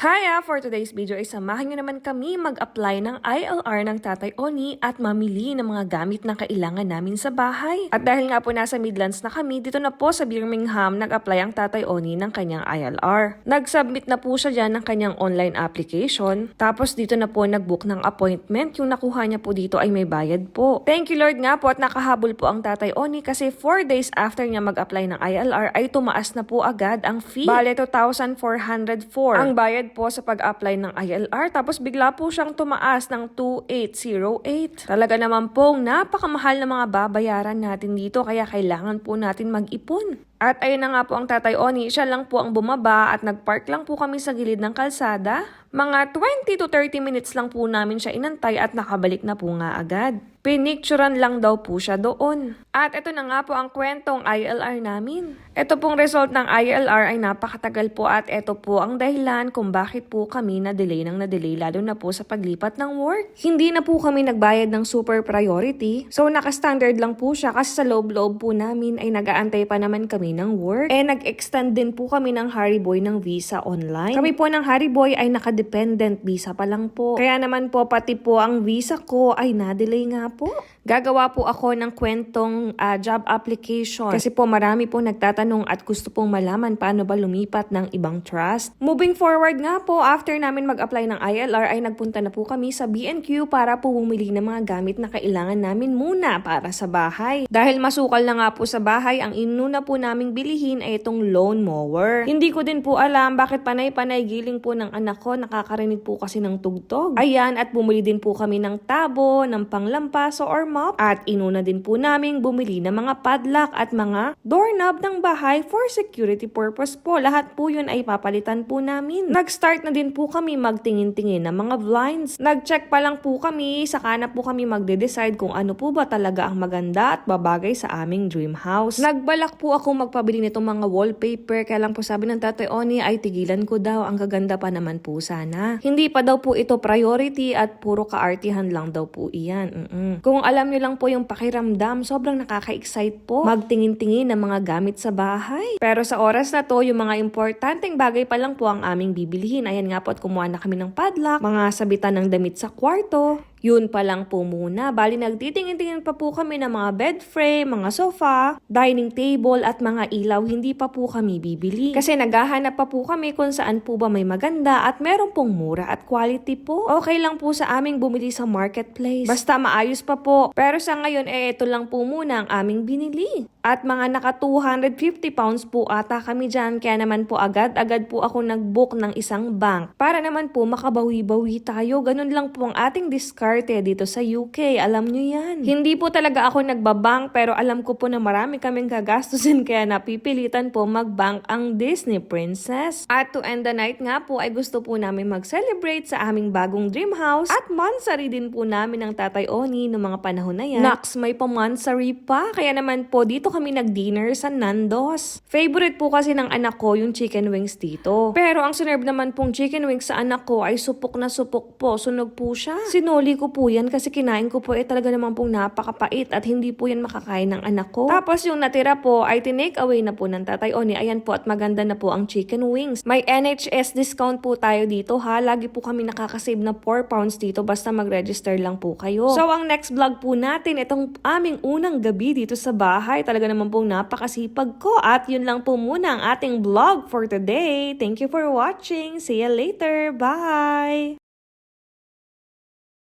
Hiya! For today's video ay samahan nyo naman kami mag-apply ng ILR ng Tatay Oni at mamili ng mga gamit na kailangan namin sa bahay. At dahil nga po nasa Midlands na kami, dito na po sa Birmingham nag-apply ang Tatay Oni ng kanyang ILR. Nag-submit na po siya dyan ng kanyang online application. Tapos dito na po nag-book ng appointment. Yung nakuha niya po dito ay may bayad po. Thank you Lord nga po at nakahabol po ang Tatay Oni kasi 4 days after niya mag-apply ng ILR ay tumaas na po agad ang fee. Bale, 2,404. Ang bayad po sa pag-apply ng ILR tapos bigla po siyang tumaas ng 2,808. Talaga naman pong napakamahal na mga babayaran natin dito kaya kailangan po natin mag-ipon. At ayun na nga po ang Tatay Oni, siya lang po ang bumaba at nagpark lang po kami sa gilid ng kalsada. Mga 20 to 30 minutes lang po namin siya inantay at nakabalik na po nga agad. Pinicturan lang daw po siya doon. At ito na nga po ang kwentong ILR namin. Ito pong result ng ILR ay napakatagal po at ito po ang dahilan kung bakit po kami na-delay ng na-delay lalo na po sa paglipat ng work. Hindi na po kami nagbayad ng super priority. So naka-standard lang po siya kasi sa loob-loob po namin ay nag-aantay pa naman kami ng work. Eh nag-extend din po kami ng Harry Boy ng visa online. Kami po ng Harry Boy ay naka-dependent visa pa lang po. Kaya naman po pati po ang visa ko ay na-delay nga po. Gagawa po ako ng kwentong ah, job application kasi po marami po nagtatanong at gusto pong malaman paano ba lumipat ng ibang trust. Moving forward nga po, after namin mag-apply ng ILR ay nagpunta na po kami sa B&Q para po bumili ng mga gamit na kailangan namin muna para sa bahay. Dahil masukal na nga po sa bahay, ang inuna po naming bilihin ay itong lawn mower. Hindi ko din po alam bakit panay-panay giling po ng anak ko, nakakarinig po kasi ng tugtog. Ayan, at bumili din po kami ng tabo, ng panglampaso or mop. At inuna din po naming bumili ng mga padlock at mga doorknob ng bahay for security purpose po. Lahat po yun ay papalitan po namin. Nag-start na din po kami magtingin-tingin ng mga blinds. Nag-check pa lang po kami, saka na po kami magde-decide kung ano po ba talaga ang maganda at babagay sa aming dream house. Nagbalak po ako magpabili nitong mga wallpaper, kaya lang po sabi ng Tatay Oni ay tigilan ko daw, ang gaganda pa naman po sana. Hindi pa daw po ito priority at puro kaartihan lang daw po iyan. Mm-mm. Kung alam niyo lang po yung pakiramdam, sobrang nakaka-excite po magtingin-tingin ng mga gamit sa bahay. Pero sa oras na to, yung mga importanteng bagay pa lang po ang aming bibilihin. Ayan nga po at kumuha na kami ng padlock, mga sabitan ng damit sa kwarto, yun pa lang po muna. Bali, nagtitingin-tingin pa po kami ng mga bed frame, mga sofa, dining table at mga ilaw. Hindi pa po kami bibili. Kasi naghahanap pa po kami kung saan po ba may maganda at meron pong mura at quality po. Okay lang po sa aming bumili sa marketplace. Basta maayos pa po. Pero sa ngayon, eh, ito lang po muna ang aming binili. At mga naka 250 pounds po ata kami dyan. Kaya naman po agad-agad po ako nag-book ng isang bank. Para naman po makabawi-bawi tayo. Ganun lang po ang ating discard dito sa UK. Alam nyo yan. Hindi po talaga ako nagbabank pero alam ko po na marami kaming gagastusin kaya napipilitan po magbank ang Disney Princess. At to end the night nga po ay gusto po namin mag-celebrate sa aming bagong dream house at mansari din po namin ng Tatay Oni noong mga panahon na yan. Nax, may pamansari pa. Kaya naman po dito kami nag-dinner sa Nandos. Favorite po kasi ng anak ko yung chicken wings dito. Pero ang sinerve naman pong chicken wings sa anak ko ay supok na supok po. Sunog po siya. Sinuli ko po yan kasi kinain ko po eh talaga naman pong napakapait at hindi po yan makakain ng anak ko. Tapos yung natira po ay tinake away na po ng tatay Oni. Ayan po at maganda na po ang chicken wings. May NHS discount po tayo dito ha. Lagi po kami nakakasave na 4 pounds dito basta mag-register lang po kayo. So ang next vlog po natin, itong aming unang gabi dito sa bahay. Talaga naman pong napakasipag ko. At yun lang po muna ang ating vlog for today. Thank you for watching. See you later. Bye!